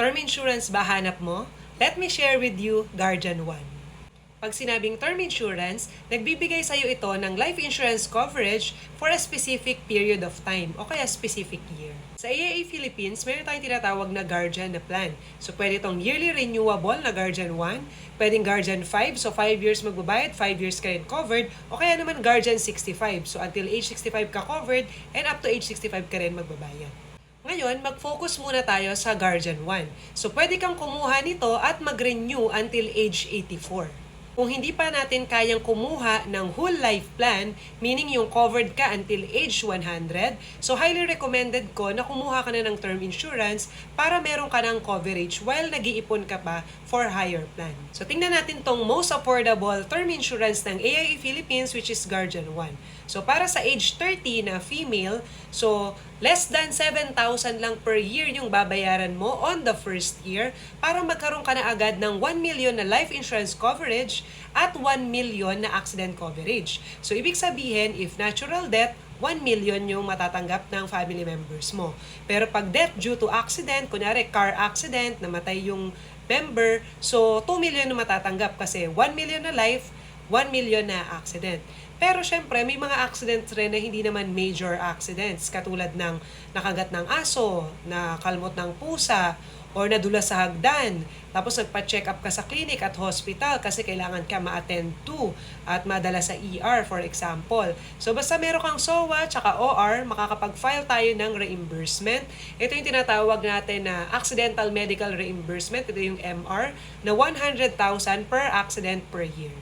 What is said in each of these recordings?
Term insurance ba hanap mo? Let me share with you Guardian One. Pag sinabing term insurance, nagbibigay sa'yo ito ng life insurance coverage for a specific period of time o kaya specific year. Sa AIA Philippines, meron tayong tinatawag na Guardian na plan. So, pwede itong yearly renewable na Guardian 1, pwedeng Guardian 5, so 5 years magbabayad, 5 years ka rin covered, o kaya naman Guardian 65, so until age 65 ka covered, and up to age 65 ka rin magbabayad. Ngayon, mag-focus muna tayo sa Guardian 1. So, pwede kang kumuha nito at mag-renew until age 84. Kung hindi pa natin kayang kumuha ng whole life plan, meaning yung covered ka until age 100, so highly recommended ko na kumuha ka na ng term insurance para meron ka ng coverage while nag-iipon ka pa for higher plan. So tingnan natin tong most affordable term insurance ng AIA Philippines which is Guardian 1. So para sa age 30 na female, so less than 7,000 lang per year yung babayaran mo on the first year para magkaroon ka na agad ng 1 million na life insurance coverage at 1 million na accident coverage. So ibig sabihin, if natural death, 1 million yung matatanggap ng family members mo. Pero pag death due to accident, kunyari car accident, namatay yung member, so 2 million na matatanggap kasi 1 million na life, 1 million na accident. Pero syempre, may mga accidents rin na hindi naman major accidents, katulad ng nakagat ng aso, na kalmot ng pusa, or nadula sa hagdan. Tapos nagpa-check up ka sa clinic at hospital kasi kailangan ka ma-attend to at madala sa ER for example. So basta meron kang SOA tsaka OR, makakapag-file tayo ng reimbursement. Ito yung tinatawag natin na accidental medical reimbursement. Ito yung MR na 100,000 per accident per year.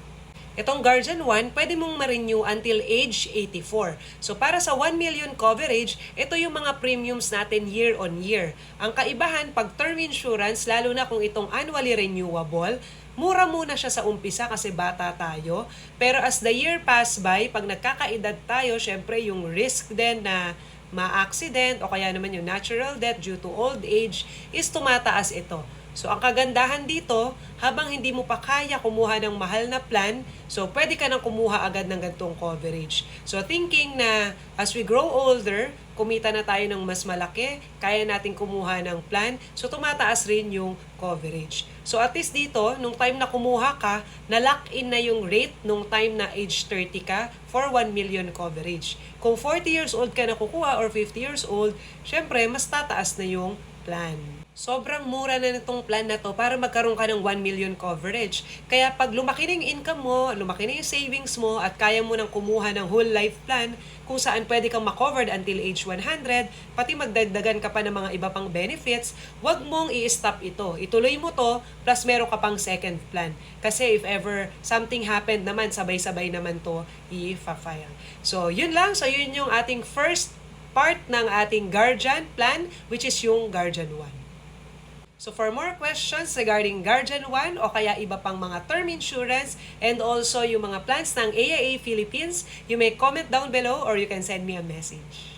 Itong Guardian 1, pwede mong ma-renew until age 84. So para sa 1 million coverage, ito yung mga premiums natin year on year. Ang kaibahan pag term insurance, lalo na kung itong annually renewable, mura muna siya sa umpisa kasi bata tayo. Pero as the year pass by, pag nagkakaedad tayo, syempre yung risk din na ma-accident o kaya naman yung natural death due to old age is tumataas ito. So, ang kagandahan dito, habang hindi mo pa kaya kumuha ng mahal na plan, so pwede ka nang kumuha agad ng ganitong coverage. So, thinking na as we grow older, kumita na tayo ng mas malaki, kaya natin kumuha ng plan, so tumataas rin yung coverage. So, at least dito, nung time na kumuha ka, na-lock in na yung rate nung time na age 30 ka for 1 million coverage. Kung 40 years old ka na kukuha or 50 years old, syempre, mas tataas na yung plan. Sobrang mura na nitong plan na to para magkaroon ka ng 1 million coverage. Kaya pag lumaki na yung income mo, lumaki na yung savings mo, at kaya mo nang kumuha ng whole life plan kung saan pwede kang makovered until age 100, pati magdagdagan ka pa ng mga iba pang benefits, wag mong i-stop ito. Ituloy mo to, plus meron ka pang second plan. Kasi if ever something happened naman, sabay-sabay naman to i-file. So, yun lang. So, yun yung ating first part ng ating Guardian plan, which is yung Guardian 1. So for more questions regarding Guardian 1 o kaya iba pang mga term insurance and also yung mga plans ng AIA Philippines, you may comment down below or you can send me a message.